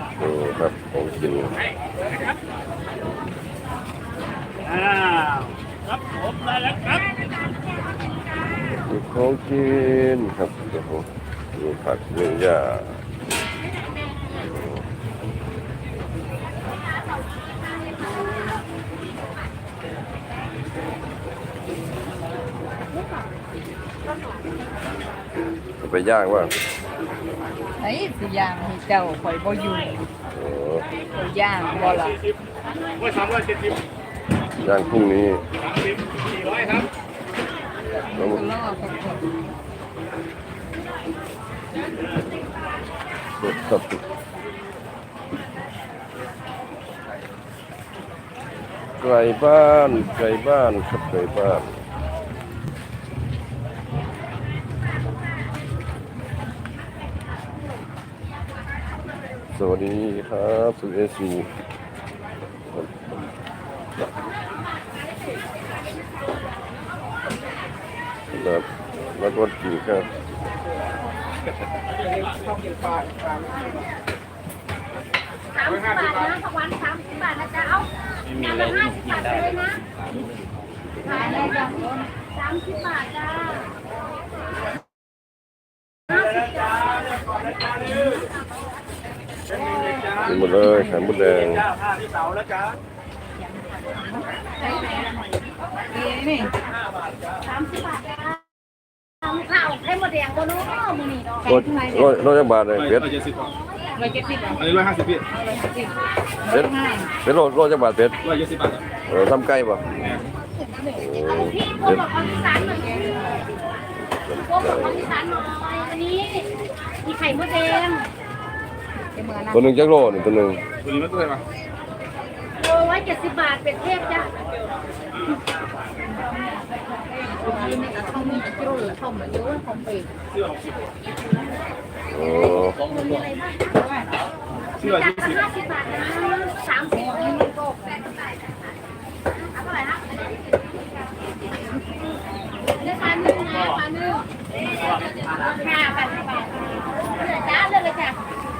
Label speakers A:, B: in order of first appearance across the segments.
A: ครับดูครับของกิน
B: อ้าวครับผมได้แล้วครับ
A: มีของกินครับโอ้โหมีผักมีหญ้าเอาไปย่างว่า
C: ไอ้สิย่างให้เจ้าข่อยบ่อยู่ข่อยย่างบ่ล่ะ
B: สี่สิบว่าสามร้อยเจ็ดสิบ
A: ย่างพรุ่งนี้
B: สามสิบสี่ร้อยครับ
A: แล้ว
C: คนรอสักคน
A: ครับไกลบ้านไกลบ้านครับไกลบ้าน สวัสดีครับสุเอซีครับแล้วก็กี่ครับ
D: สามสิบบาทนะตะวันสามสิบบาทนะจ๊ะเอาจานละห้าสิบบาทเลยนะขายได้จ้ะสามสิบบาทจ้าห้าสิบจ้า
A: กินหมดเลยไข่มดแดง
B: จ้าผ้าที่เสาแล้วจ้า
C: นี่
D: สามสิบบาทจ้าข้าวให้หมดแดงบนนู้นมือนี่เนาะ
A: รถรถรถจักบาทเลยเป็ด
B: ร้อยเจ็ดสิบ
C: ร้อยเจ็ดสิบอะ
B: อันนี้ร้อยห้าสิบพี่
C: ร้อยเจ็ดสิบ
A: เป็ดเป็ดรถรถจักบาทเป็ด
B: ร้อยเจ็ดสิบบาท
A: เออทำไก่ป่ะโอ้
D: พี่
A: เป็ด
D: บอกคนที่สานหน่อยพวกบอกคนที่สานหน่อยอันนี้มีไข่มดแดง
A: ตัวหนึ่งจักรโลนี่ตัวหนึ่ง
B: ตัวนี้มันตัวไหนมา
D: โลร้อยเจ็ดสิบบาทเป็นเทพจ้ะ
C: ยืนในกระท่อมมีกิโลหรือท่อมเหมือนเดิมท่อมเป็ด
B: เสื้อหกสิบ
A: โอ้
D: มีอะไรบ้าง
B: เสื้อ
D: จา
B: ยี่
D: น
B: สิบ
D: ละห้าสิบบาทนะสามสิบเองก็แปดสิบบาทเอาเท่าไหร่นะเลือกปลาหนึ่งนะปลาหนึ่งค่ะแปดสิบบาทเลือกจ้าเลือกเลยจ้ะเหลือที่สิบบา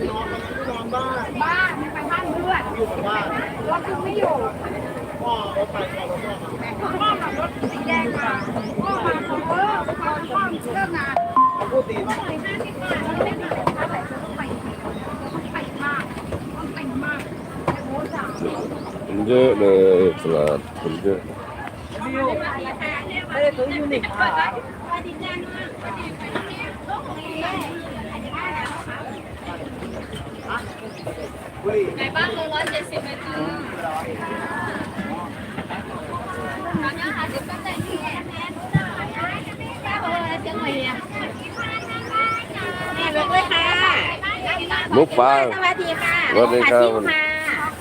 D: ลือกเลยเอาปลาไหนบอกเรานบ้าสี่สิบบาทจ้ะชื่อก็ไม่รู้ขายจ้ามีขายนไปบ้านเพื่อนอยู่บ้านรถคือไม่อยู่พ่อรถไปพ่อขับรถสีแดงมาพ่อมาขอเออพ่อพ่อเลิกงานพูดดีมากห้าสิบบาทไม่ได้ค่าไหนจะต้องไปต้องไปมากต้องไปมากโอ้จ้า
A: คนเยอะเลยตลาดคนเยอะ
C: ไม่ได้ซื้อยูนิคค่ะ
D: ไหนบ้างโลร้อยเจ็ดสิบเมตรตอนนี้ค่ะเดี๋ยวก็แต่งที่แอนแอนแค่เบอร์เชียงใหม่เนี่ยแม่ลูกเลยค่ะ
A: ลูกปลา
D: สวัสดีค่ะ
A: สวัสดีครับ
D: ค่ะ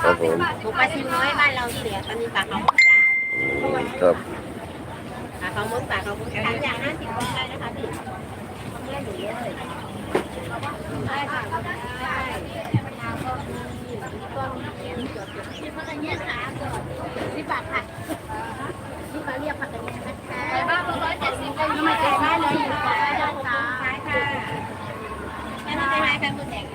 A: ครับผม
D: หมูปลาชิมน้อยบ้านเราเสียตอนนี้ปลาเขามุกจ้ะ
A: ครับ
D: ปลาเขามุกปลาเขามุกสามอย่างห้าสิบก็ได้นะคะพี่ได้หรือเลยได้ค่ะได้มะนาวก็มีต้นเขียนจดที่พั กกันเนี่ยสามจดที่ปากค่ะที่มาเรียกผักกันเนี่ยนะคะไปบ้านร้อยเจ็ดสิบก็ยังไม่เจ็ดบ้านเลยอยู่ก่อนได้จ้าใช่ค่ะแค่นี้ได้ไหมแฟนคุณแดง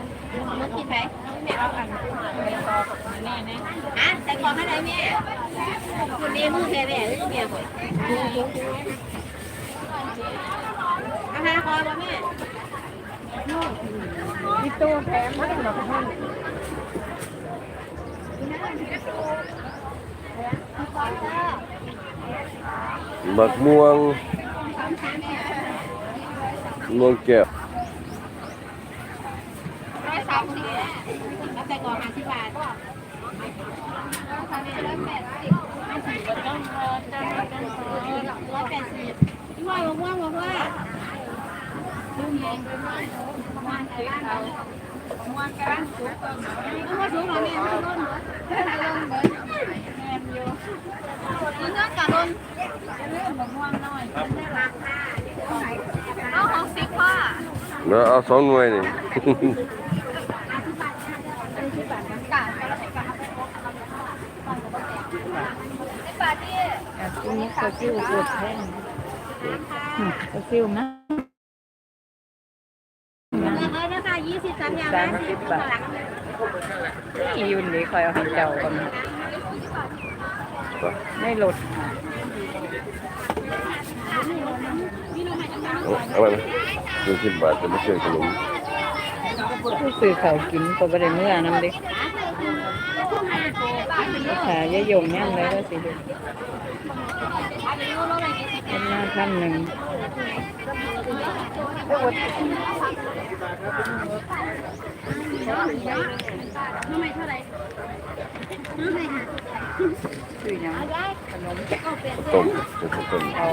D: มันกินไหมแม่เอากันไปต่อกับแม่แน่ฮะแต่ก่อนไม่ได้แม่คุณเลมือแค่แม่หรือเมียบ่อยอาหารคอยบ่แม่
C: มีตัวแพงม่ต้องหรอกท่าน
A: บักม่วงม่วงแก้ว
D: ร้อยสามสิบแล้วแต่ก่อนห้าสิบบาทก็ร้อยแปดสิบห้าสิบก็ต้องรอจ้าร้อยแปดสิบพี่ว่ากว่าว่าลุงเองประม่
E: วงกำลังสุกก็มาสูงหน่อยแม่ไม่ล้นเหรอไม่ล้นเบิร์แม่อยู่นี่เนื้อกะล้นเรื่อง แบบม่วงหน่อยเอาของสิบพ่อ
A: แล้วเอาสองหน่วยนี่
E: กะก็แล้วไปกะไอ้ปาที่
C: อันนี้เขาซิ่วอุดแท่งเขาซิ่วนะ
F: เลือกเลยนะคะยี่ สามอย่างห้าสิบหลัง
C: อียุนนี่คอยเอาให้เจ้ากันไม่หลุด
A: เอาไปดูสิบบาทจะไม่เชื่อขนม
C: ผู้สื่อเขาวกินก็บ่ได้เมื่อน้ำเด็กขายายงย่เลยก็สิ เด็กเป็นมาท่านหนึ่ง
E: ทำไมเท่าไหร่
C: ชื่อหยังขนม
A: ต้มจะต้ม
C: อ๋อ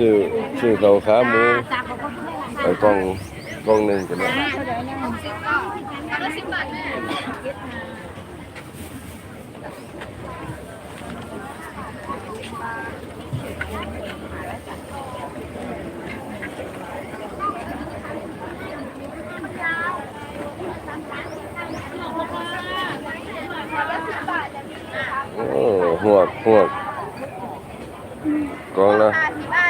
A: ชื่อชื่อเขาขาหมูไอ้กล้องกล้องหนึ่งจะได้
E: ก็ สิบบาทแม่
A: โอ้หัวกหัวกกองละ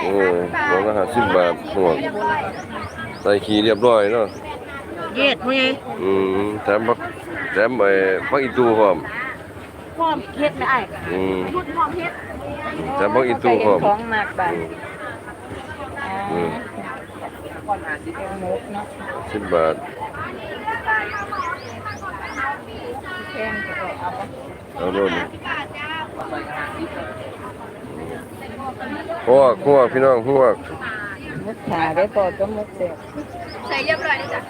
A: เออกองละห้าสิบบาทหัวกใส่ขี้เรียบร้อยเนาะ
F: เย็ดมั้ย
A: อืมแถมพักแถมไอ้พักอีตูพร้อม
F: พร้อมเฮ็ดไม่ไอ้
A: อืม
F: พูดพร้อมเฮ็ด
A: แถมพักอี
C: ใส่
A: ตูพร้อม
C: ของมากบาท
A: อืม
C: เอานกเนาะ
A: สิบบาท
C: แข้งก็เอาไป
A: เอาโน่นหัวกหัวกพี่น้องหัวก
C: มุกขาได้พอก็มุกเสียบ
E: ใส่เรียบร้อยเลยจ้ะ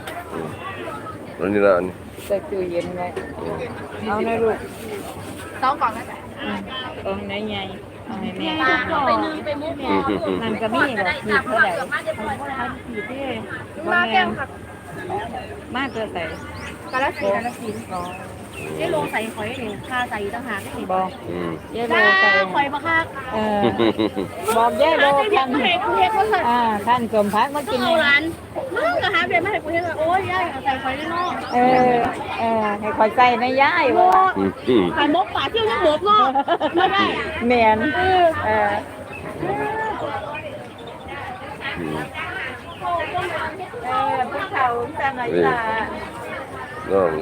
A: อันนี้ละอันนี้
C: ใส่ตู้เย็นไว้เอาในลูก
E: สองกล่องแล้วจ้ะ
C: ตรงไหนใหญ่เอาให้แม่
E: ไปนึงไปมุก
A: อืมอืมอืม
C: มันก็มีแบบขีดเท่าไหร่ขีดที่บ่
E: มา
C: แม่
E: แก้
C: น
E: วครับ
C: มากเกินใส่
E: กะละสีกะละสี ได้ลงใส่หอยหนึ่งค่าใส่ต่างหากได้หนึ่ง
C: บอก
A: อืม
C: ยายโล
E: จ้า
C: ใส่
E: หอยมาค่ะ
C: เออบอกยายโล
E: เฮ็
C: ท่า
E: ด
C: น
E: มาให้กูเฮ็ดมาค่ะ
C: อ่าท่านสมพักมา
E: ก็
C: กิน
E: เอา
C: เลย
E: ร้านมึงก็หาเบียร์มาให้กูเฮ็ดโอ้ยยายใส่หอยได้เนาะ
C: เออเออให้คอยใส่ในย่าย
E: โอ้
C: ว่า
A: อืมอืม
E: ขายมกป่าเที่ยวยังเหลือเนาะไม่ได้
C: เมียนเออเออ
A: อืม
C: เออผู้เขาจะไหนล่ะ
A: น้อง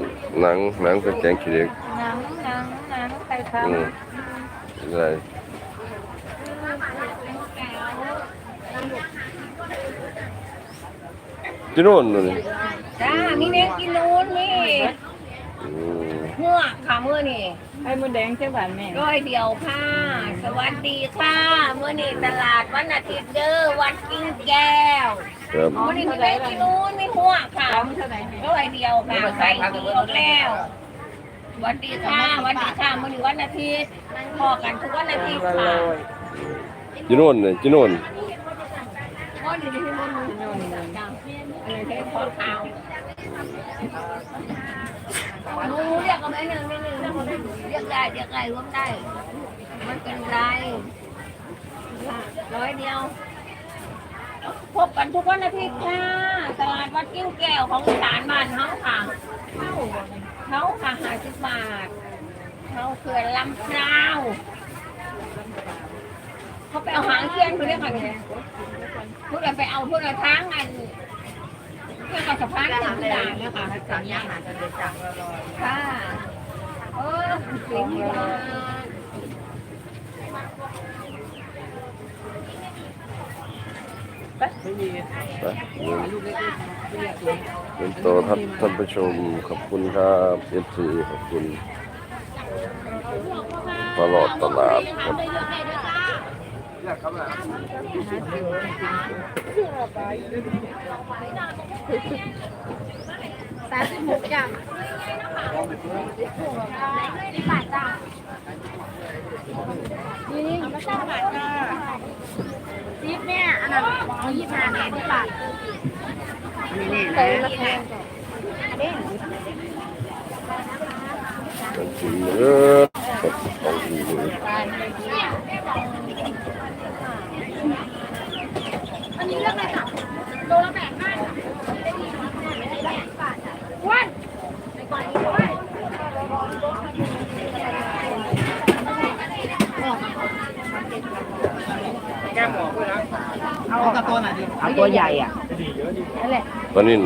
A: หนังหนังเป็นแกงขี้เหล็ก
C: หนังหนังหนังไปท
A: อืมอะไรที่โน่นเลย
F: จ้ามีเน้นกินนู้นนี่
A: อืม
F: หัวขามือนี่ำ
C: ไอ้มดแดงเจ้าบ้านแม่
F: ร้อยเดียวค่ะ สวัสดีค่ะ เมื่อนี่ตลาดวันอาทิตย์เด้อวัดกิ้งแก้ว
A: ครับ
F: เมื่อนี่มีเน้นกินนู้นมีหัวค่ะ
C: ของเท่าไหร่แม่
F: ร้อยเดียวค่ะใส่ดีแล้วสวัสดีค่ะสวัสดีค่ะเมื่อนี่วันอาทิตย์พอกันทุกวันอาทิตย์
C: ละ
F: ค่ะ
C: โลย
A: ที่โน่นเนี่ยที่โน่น
F: ก็ดีที่มัน
C: ที่โน่นเลย
F: อันนี้ใช้ข้อเท้าหนูเรียกกันไหมหนึ่งไม่หนึ่งเรียกได้เรียกได้รวมได้ มันเป็นไรร้อยเดียว พบกันทุกวันอาทิตย์ค่ะ ตลาดวัดกิ้วแก้วของอีสานบ้านเขาค่ะเขาค่ะห้าสิบบาทเขาเขื่อนลำพร้าวเขาไปเอาหางเทียนไปเรียกอะไรเนี่ยพูดอะไรไปเอาพูดอะไรทางอันเพื่อกับสะพานต่างๆเนี่ยค่ะสามอย่างค่ะ เออจริงค่ะ
A: ไปเป็นตัวท่านท่านผู้ชมขอบคุณครับเอฟซีขอบคุณตลอดตลาดครับ
E: สามสิบหกจ้ะนี่นี่เอามาสามบาทจ้ะ นี่ยอันนั้นเอายี่สิบห้าแหนที่บาท
C: ใส่ละแพง
A: มันสีเออของดีเลย
E: อันนี้เรื่องอะไรค่ะโลละแปดห้าว้าย
G: แก้มบอกด้วยนะ
C: เอากับ ตัวไหนดีเอาตัวใหญ่อะนั่นแหละ
A: ปลานิ่น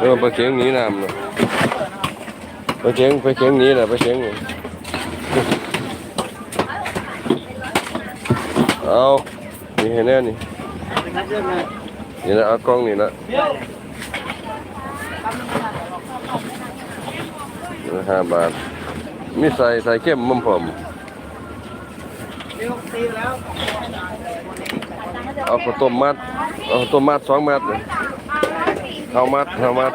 A: เออปลาเข็งหนีน้ำเนาะปลาเข็งปลาเข็งหนีน่ะปลาเข็งนี่เอานี่เห็นแน่นี่
G: นัดเรื่องเลย
A: นี่นะเอากล้องนี่นะ
G: เดี๋ยว
A: ห้าบาทมีใส่ใส่เข้มมันผม
G: เดี๋ยวตีแล้ว
A: เอาข้าวต้มมัด เอาข้าวต้มมัดสองมัดเลยข้าวมัดข้าวมัด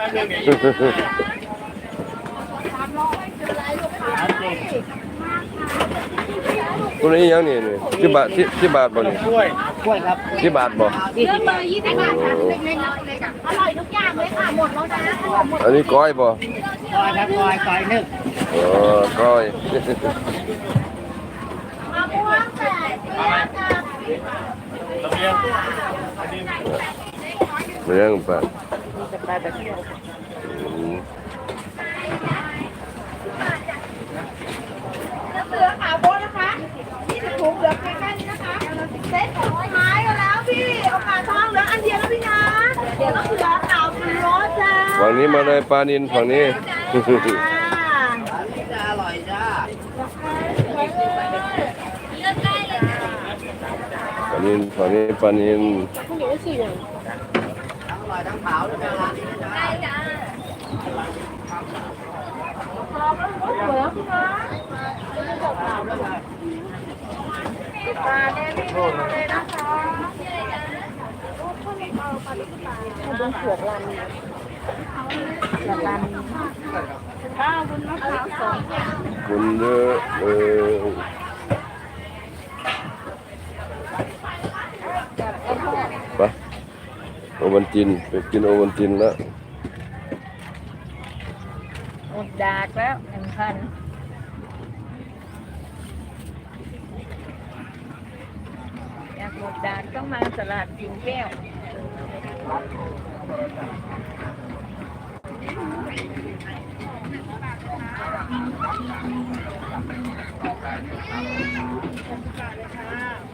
A: ตัวนี้ยังนี่นี่ที่บาทที่ที่บาทบ่นี่
G: ช่วย
C: กล้วยครับ
A: ที่บาทบ่
E: เรื่องเบอร์ยี่สิบบาทค่ะเล็กๆเล็กๆอะอร่อยทุกอย่างเลยค่ะหมดแล้วนะหมด
A: อันนี้ก้อยบ่
C: กล้วยครับกล้วยกล้วยนึ่ง
A: เออก้อย
E: มะม่วงแปดเปียกกับ
G: ระ เรื่
A: องปะ
C: ไปแบบนี้
A: อืม
E: เสือขาวโบนะคะนี่จะถุงเหลือแค่แค่นี้นะคะเซ็ตของไม้กันแล้วพี่โอกาสทองเหลืออันเดียวแล้วพี่นะเดี๋ยวต้องเหลือขาวเป็นรสจ้า
A: ฝั่งนี้มาเลยปลานินฝั่งนี้
C: จะอร่อยจ้า
A: ปลานินฝั่งนี้ปลานิน
C: ทั้งอร่อยทั้งขาวด้วยนะร้านนี้นะจ๊ะ
E: มาแน่พี่ดูเลยนะคะ
C: ต้องขวดรันรัน
E: ข้าวบุญมะพร้าวสอง
A: คุณเด้อเออไปโอ วันตินไปกินโอวันตินแล้ว
C: หมดดากแล้วหนึ่งพันอยากหมดดากต้องมาตลาดกินแก้ว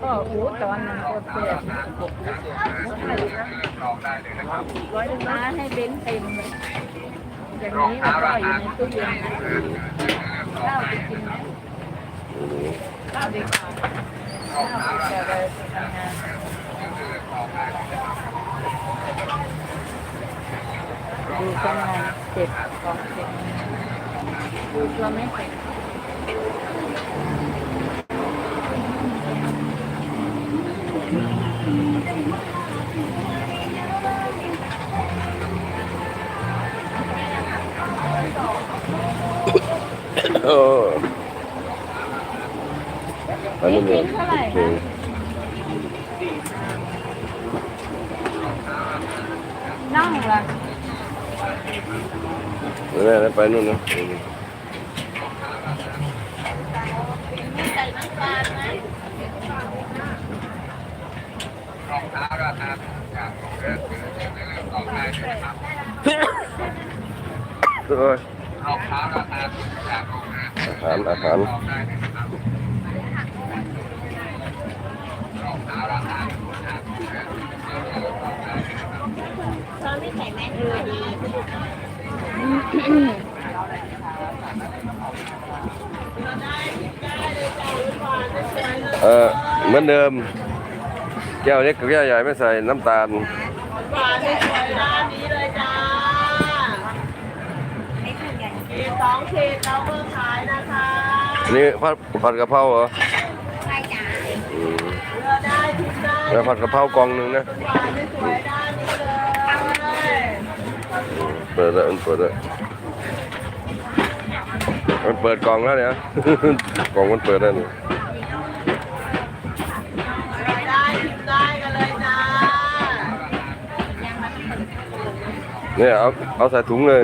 C: ก็หูตอนนั้นก็เปลือกร้อยม้าให้เบ้นเต็มเลยอย่างนี้แล้วก็อยู่ในตู้เย็นนะข้าวไปกินนะข้าวไปข้าวไปจะไปทำงาน ดูกันงานเสร็จของเสร็จดูตัวไม่เสร็จ
A: เอออันนี้เนี่ยโอเค
C: นั่งละ
A: เดี๋ยว แม่ไปนู่นนะเอ้ยอาหารอาหาร
F: เราไม่ใส่แมสดี
A: เออเหมือนเดิม แก้วเล็กกับแก้วใหญ่ไม่ใส่น้ำตาล
E: หวานสวยๆด้านนี้เลยจ้าขีดสองขีดเราเพิ่งขายนะคะ
A: อันนี้ผัดผัดกะเพราเหรอ
F: ใช่จ้า
A: อืม
E: เลือกได้ชิมได้
A: แล้วผัดกะเพรากล่องหนึ่งนะ
E: หวานสวยๆด้านนี้เลย
A: เปิดแล้วมันเปิดแล้วมันเปิดกล่องแล้วเนี่ยกล่องมันเปิดแล้วนี่
E: ย
A: เนี่ยเอาเอาใส่ถุงเลย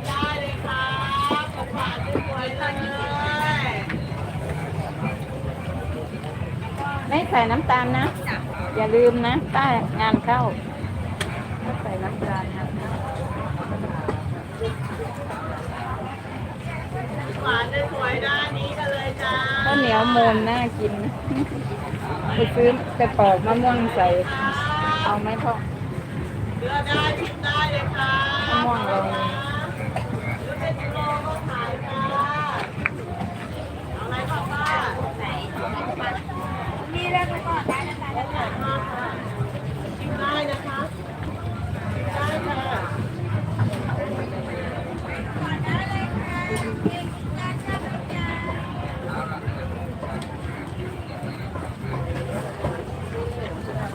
A: ไม่
C: ใส่น้ำตาลนะ อย่าลืมนะใต้งานเข้าไม่ใส่น้ำตาลนะข้าวเหนียวมูนน่ากินไปซื้อไปปอกมะม่วงใส่ เอาไหมพ่อเลือได้ชิมได้เลยค่ะมะม่วงเรา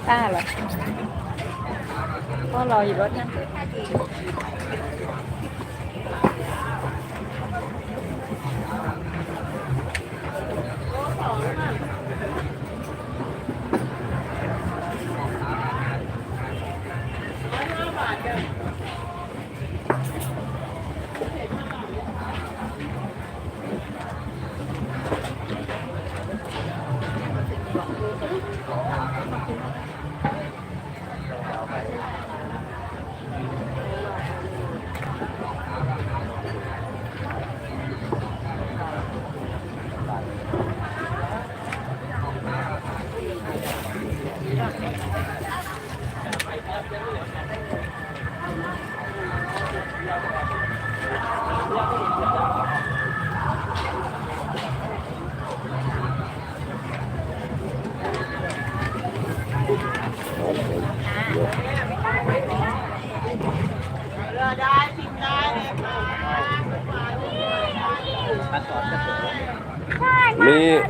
C: ต้าเหรอพ่อรออยู่รถนะ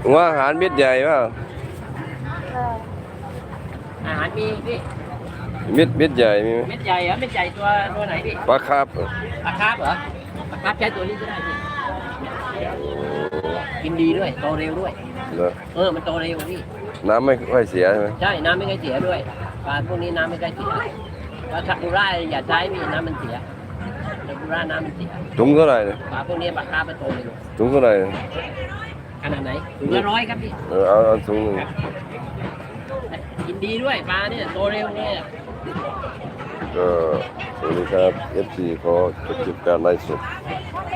A: หัวอาหารเม็ดใหญ่เปล่า
H: อาหารมีพี่
A: เม็ดเม็ดใหญ่มีไหม
H: เม็ดใหญ่เหรอเม็ดใหญ่ตัวตัวไหนพี่
A: ปลาคาร์ฟ
H: ปลาคาร์ฟเหรอปลาคาร์ฟใช้ตัวนี้ก็ได้พี่กินดีด้วยโตเร็วด้วย
A: เหรอ
H: เออมันโตเร็วพี่
A: น้ำไม่ค่อยเสียใช่ไหม
H: ใช่น้ำไม่เคยเสียด้วยปลาพวกนี้น้ำไม่เคยเสียปลาคาปูร่าอย่าใช้พี่น้ำมันเสียคาปูร่าน้ำมันเสีย
A: ถุงเท่าไหร่เนี่ย
H: ปลาพวกนี้ปลาคาร์ฟมันโตเร็ว
A: ถุงเท่าไหร่เนี่ย
H: ขนาดไหนถุงละร้อยครับพี่
A: เออเอาเอาถุงหนึ่ง
H: กินดีด้วยปลาเนี่ยโตเร็วเนี่ย
A: ก็สวัสดีครับ FC ขอจบคลิปการไลฟ์สด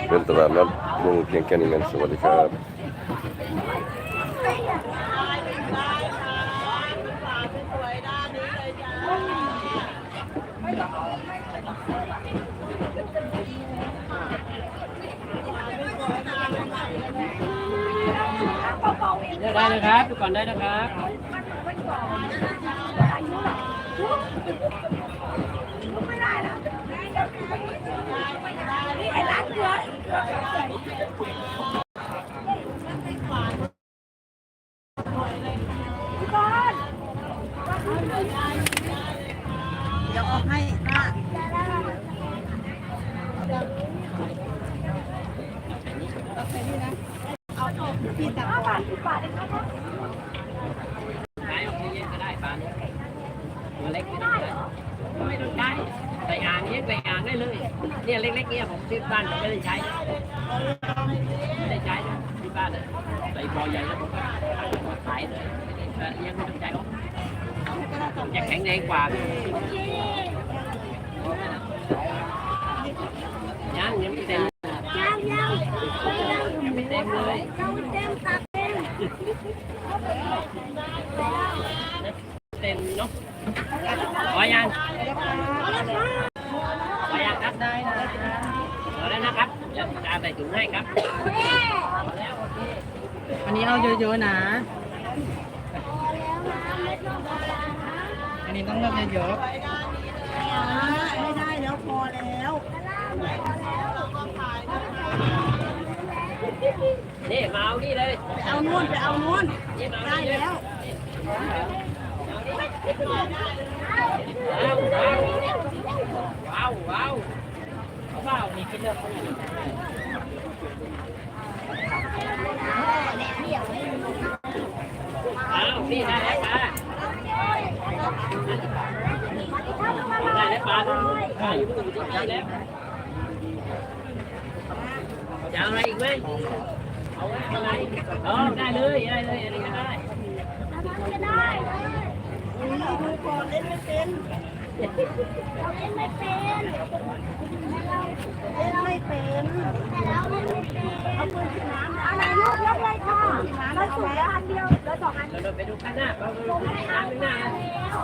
A: เป็นตลาดนัดลุงเพียงแค่นี้กันสวัสดีครับ
H: เลือกได้นะครับดูก่อนได้นะครับ
E: เดี๋ยวออกให้ค่ะ
H: ใช้ออกซิเจนก็ได้ปลาเนี่ย ตัวเล็กไม่ต้องใช้ไม่ต้องใช้ใส่อ่างเนี้ยใส่อ่างได้เลยเนี่ยเล็กๆเนี่ยผมที่บ้านผมไม่ได้ใช้นะไม่ได้ใช้นะที่บ้านเลยใส่บ่อใหญ่แล้วผมก็ขายเลยไม่ได้เลี้ยงไม่ต้องใช้หรอกจะแข็งแรงกว่ายังยังไม่เต็มยังยังไม่เต็มเลยเต็มเนาะพอยังพอยังครับได้นะพอแล้วนะครับเดี๋ยวจะใส่ถุงให้ครับ
C: อันนี้เอาเยอะๆนะ อันนี้ต้องเลือกเยอะ
E: ไม่ได้แล้วพอแล้ว
H: นี่มาเอานี่เลย
E: เอานู่นไปเอานู่น
H: นี่มา
E: ได้แล้ว
H: ว้าวว้าวว้าวนี่กินเลยอ้าวนี่ได้แล้วปลาได้แล้วปลาปลาอยู่ตรงนี้แล้วจะเอาอะไรอีกไหมเอาอะไร เออได้เลย ได้เลย อันนี้ก็ได้
E: ดูก่อนเล่นไม่เป็นเล่นไม่เป็น เล่นไม่เป็นแล้วเล่นไม่เป็นเอาปืนฉีดน้ำอะไรลูกยกเลยค่ะเราสูงแล้วอันเดียวเราสองอัน
H: เดียวไปดูข้างหน้าเราดูข้างหน้า